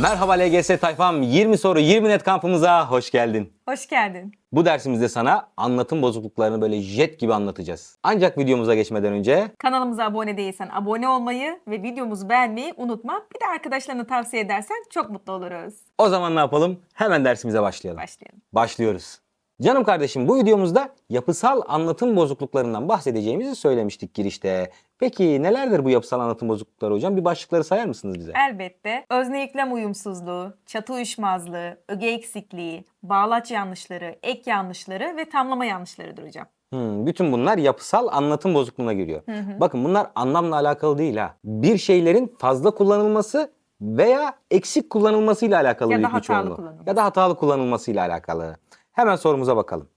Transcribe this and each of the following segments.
Merhaba LGS tayfam 20 soru 20 net kampımıza hoş geldin. Hoş geldin. Bu dersimizde sana anlatım bozukluklarını böyle jet gibi anlatacağız. Ancak videomuza geçmeden önce Kanalımıza abone değilsen abone olmayı ve videomuzu beğenmeyi unutma. Bir de arkadaşlarına tavsiye edersen çok mutlu oluruz. o zaman ne yapalım? Hemen dersimize başlayalım. Başlayalım. Başlıyoruz. Canım kardeşim bu videomuzda yapısal anlatım bozukluklarından bahsedeceğimizi söylemiştik girişte. Peki nelerdir bu yapısal anlatım bozuklukları hocam? Bir başlıkları sayar mısınız bize? Elbette özne yüklem uyumsuzluğu, çatı uyuşmazlığı, öge eksikliği, bağlaç yanlışları, ek yanlışları ve tamlama yanlışlarıdır hocam. Hmm, bütün bunlar yapısal anlatım bozukluğuna giriyor. Bakın bunlar anlamla alakalı değil ha. Bir şeylerin fazla kullanılması veya eksik kullanılmasıyla alakalı Ya büyük bir hatalı çoğunluğu. Ya da hatalı kullanılmasıyla alakalı. Hemen sorumuza bakalım.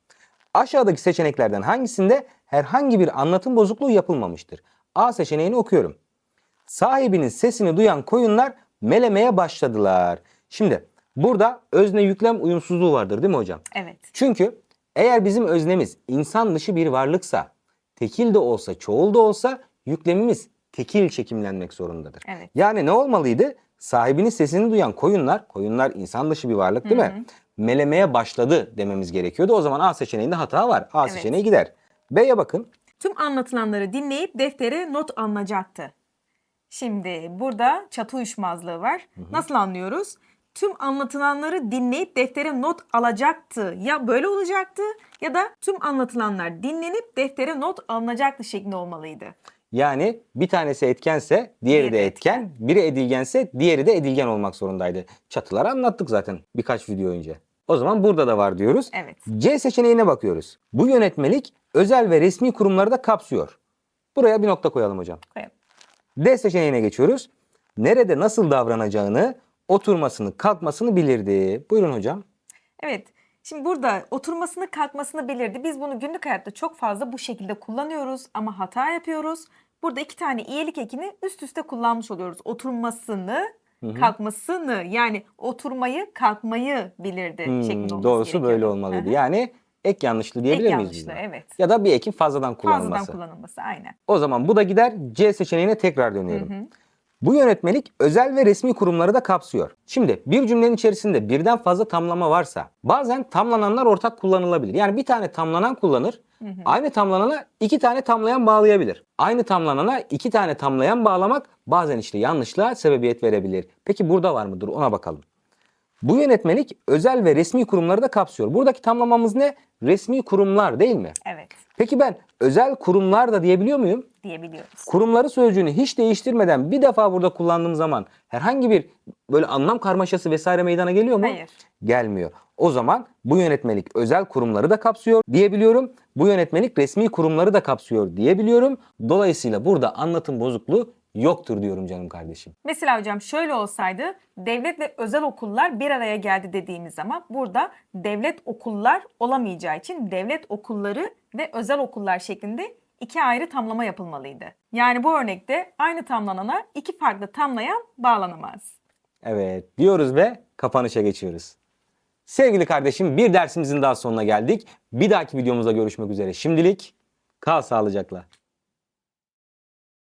Aşağıdaki seçeneklerden hangisinde herhangi bir anlatım bozukluğu yapılmamıştır? A seçeneğini okuyorum. Sahibinin sesini duyan koyunlar melemeye başladılar. Şimdi burada özne yüklem uyumsuzluğu vardır değil mi hocam? Evet. Çünkü eğer bizim öznemiz insan dışı bir varlıksa, tekil de olsa, çoğul da olsa yüklemimiz tekil çekimlenmek zorundadır. Evet. Yani ne olmalıydı? Sahibinin sesini duyan koyunlar, koyunlar insan dışı bir varlık değil mi? Melemeye başladı dememiz gerekiyordu. O zaman A seçeneğinde hata var. A Evet. seçeneği gider. B'ye bakın. Tüm anlatılanları dinleyip deftere not alınacaktı. Şimdi burada çatı uyuşmazlığı var. Nasıl anlıyoruz? Tüm anlatılanları dinleyip deftere not alacaktı. Ya böyle olacaktı ya da tüm anlatılanlar dinlenip deftere not alınacaktı şeklinde olmalıydı. Yani bir tanesi etkense diğeri de etken, biri edilgense diğeri de edilgen olmak zorundaydı. Çatıları anlattık zaten birkaç video önce. O zaman burada da var diyoruz. Evet. C seçeneğine bakıyoruz. Bu yönetmelik özel ve resmi kurumları da kapsıyor. Buraya bir nokta koyalım hocam. Koyalım. D seçeneğine geçiyoruz. Nerede nasıl davranacağını, oturmasını, kalkmasını bilirdi. Buyurun hocam. Evet. Şimdi burada oturmasını kalkmasını belirdi. Biz bunu günlük hayatta çok fazla bu şekilde kullanıyoruz ama hata yapıyoruz. Burada iki tane iyilik ekini üst üste kullanmış oluyoruz. Oturmasını, kalkmasını yani oturmayı, kalkmayı bilirdi Hmm, şeklinde olması doğrusu gerekiyordu. böyle olmalıydı. hı. Yani ek yanlışlı diyebilir Ek miyiz? yanlışlı, buna? evet. Ya da bir ekin fazladan kullanılması. Fazladan kullanılması aynen. O zaman bu da gider. C seçeneğine tekrar dönüyorum. Bu yönetmelik özel ve resmi kurumları da kapsıyor. Şimdi bir cümlenin içerisinde birden fazla tamlama varsa bazen tamlananlar ortak kullanılabilir. Yani bir tane tamlanan kullanır. Aynı tamlanana iki tane tamlayan bağlayabilir. Aynı tamlanana iki tane tamlayan bağlamak bazen işte yanlışlığa sebebiyet verebilir. Peki burada var mıdır ona bakalım. Bu yönetmelik özel ve resmi kurumları da kapsıyor. Buradaki tamlamamız ne? Resmi kurumlar değil mi? Evet Peki ben özel kurumlar da diyebiliyor muyum? diyebiliyoruz. Kurumları sözcüğünü hiç değiştirmeden bir defa burada kullandığım zaman herhangi bir böyle anlam karmaşası vesaire meydana geliyor mu? Hayır. Gelmiyor. O zaman bu yönetmelik özel kurumları da kapsıyor diyebiliyorum. Bu yönetmelik resmi kurumları da kapsıyor diyebiliyorum. Dolayısıyla burada anlatım bozukluğu yoktur diyorum canım kardeşim. Mesela hocam şöyle olsaydı devlet ve özel okullar bir araya geldi dediğimiz zaman burada devlet okullar olamayacağı için devlet okulları ve özel okullar şeklinde iki ayrı tamlama yapılmalıydı. Yani bu örnekte aynı tamlanana iki farklı tamlayan bağlanamaz. Evet diyoruz ve kapanışa geçiyoruz. Sevgili kardeşim bir dersimizin daha sonuna geldik. Bir dahaki videomuzda görüşmek üzere. Şimdilik kal sağlıcakla.